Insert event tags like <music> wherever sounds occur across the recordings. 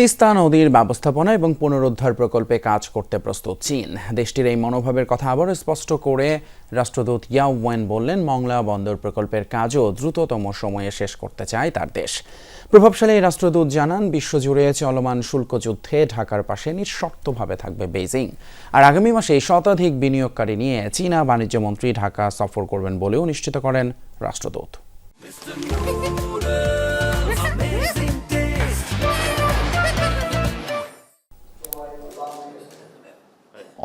তিস্তা নদীর ব্যবস্থাপনা এবং পুনরুদ্ধার প্রকল্পে কাজ করতে প্রস্তুত চীন। দেশটির এই মনোভাবের কথা আবারও স্পষ্ট করে রাষ্ট্রদূত ইয়াও ওয়েন বললেন, মংলা বন্দর প্রকল্পের কাজও দ্রুততম সময়ে শেষ করতে চায় তার দেশ। প্রভাবশালী রাষ্ট্রদূত জানান, বিশ্বজুড়ে চলমান শুল্ক যুদ্ধে ঢাকার পাশে নিঃশর্তভাবে থাকবে বেইজিং। আর আগামী মাসে শতাধিক বিনিয়োগকারী নিয়ে চীনা বাণিজ্যমন্ত্রী ঢাকা সফর করবেন বলেও নিশ্চিত করেন রাষ্ট্রদূত। <laughs>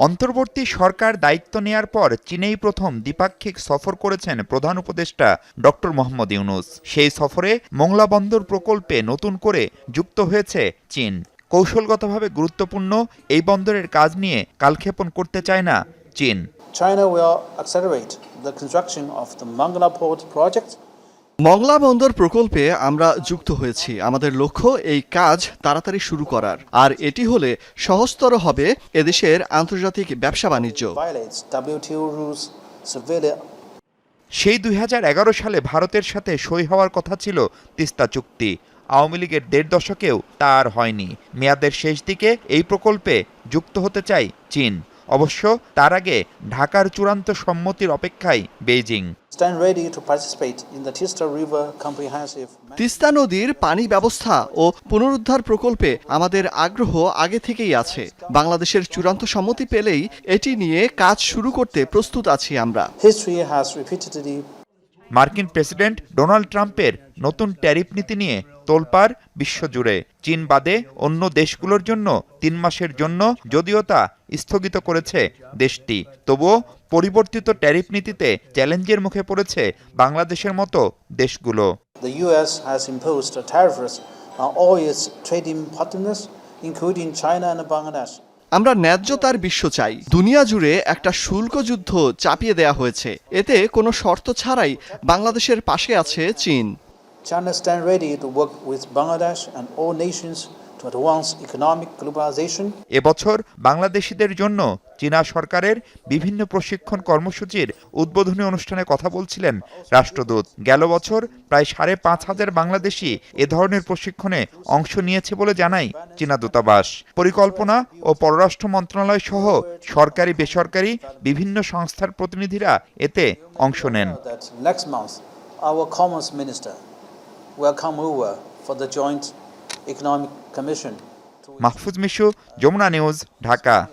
অন্তর্বর্তী সরকার দায়িত্ব নেয়ার পর চীনেই প্রথম দ্বিপাক্ষিক সফর করেছেন প্রধান উপদেষ্টা ডক্টর মোহাম্মদ ইউনুস। সেই সফরে মোংলা বন্দর প্রকল্পে নতুন করে যুক্ত হয়েছে চীন। কৌশলগতভাবে গুরুত্বপূর্ণ এই বন্দরের কাজ নিয়ে কালক্ষেপণ করতে চায় না চীন। China will accelerate the construction of the Mangala Port project Mongla বন্দর প্রকল্পে আমরা যুক্ত হয়েছি। আমাদের লক্ষ্য এই কাজ তাড়াতাড়ি শুরু করার। আর এটি হলে সহজতর হবে এদেশের আন্তর্জাতিক ব্যবসা বাণিজ্য। সেই দুই হাজার এগারো সালে ভারতের সাথে সই হওয়ার কথা ছিল তিস্তা চুক্তি। আওয়ামী লীগের দেড় দশকেও তা আর হয়নি। মেয়াদের শেষ দিকে এই প্রকল্পে যুক্ত হতে চায় চীন। অবশ্য তার আগে ঢাকার চূড়ান্ত সম্মতির অপেক্ষায় বেইজিং। তিস্তা নদীর পানি ব্যবস্থা ও পুনরুদ্ধার প্রকল্পে আমাদের আগ্রহ আগে থেকেই আছে। বাংলাদেশের চূড়ান্ত সম্মতি পেলেই এটি নিয়ে কাজ শুরু করতে প্রস্তুত আছি আমরা। মার্কিন প্রেসিডেন্ট ডোনাল্ড ট্রাম্পের নতুন ট্যারিফ নীতি নিয়ে তোলপাড় বিশ্বজুড়ে। চীন বাদে অন্য দেশগুলোর জন্য তিন মাসের জন্য যদিও তা স্থগিত করেছে দেশটি। তবুও পরিবর্তিত ট্যারিফ নীতিতে চ্যালেঞ্জের মুখে পড়েছে বাংলাদেশের মতো দেশগুলো। The US has imposed tariffs on all its trading partners, including China and Bangladesh. আমরা ন্যায্যতার বিশ্ব চাই। দুনিয়া জুড়ে একটা শুল্ক যুদ্ধ চাপিয়ে দেয়া হয়েছে। এতে কোনো শর্ত ছাড়াই বাংলাদেশের পাশে আছে চীন। China stand ready to work with Bangladesh and all nations to advance economic globalization. এবছর বাংলাদেশিদের জন্য চীনা সরকারের বিভিন্ন প্রশিক্ষণ কর্মসূচির উদ্বোধনী অনুষ্ঠানে কথা বলছিলেন রাষ্ট্রদূত। গেল বছর প্রায় সাড়ে পাঁচ হাজার বাংলাদেশি এ ধরনের প্রশিক্ষণে অংশ নিয়েছে বলে জানায় চীনা দূতাবাস। পরিকল্পনা ও পররাষ্ট্র মন্ত্রণালয় সহ সরকারি বেসরকারি বিভিন্ন সংস্থার প্রতিনিধিরা এতে অংশ নেন। That next month our Commerce Minister will come over for the Joint Economic Commission Mahfuz Mishu Jamuna news Dhaka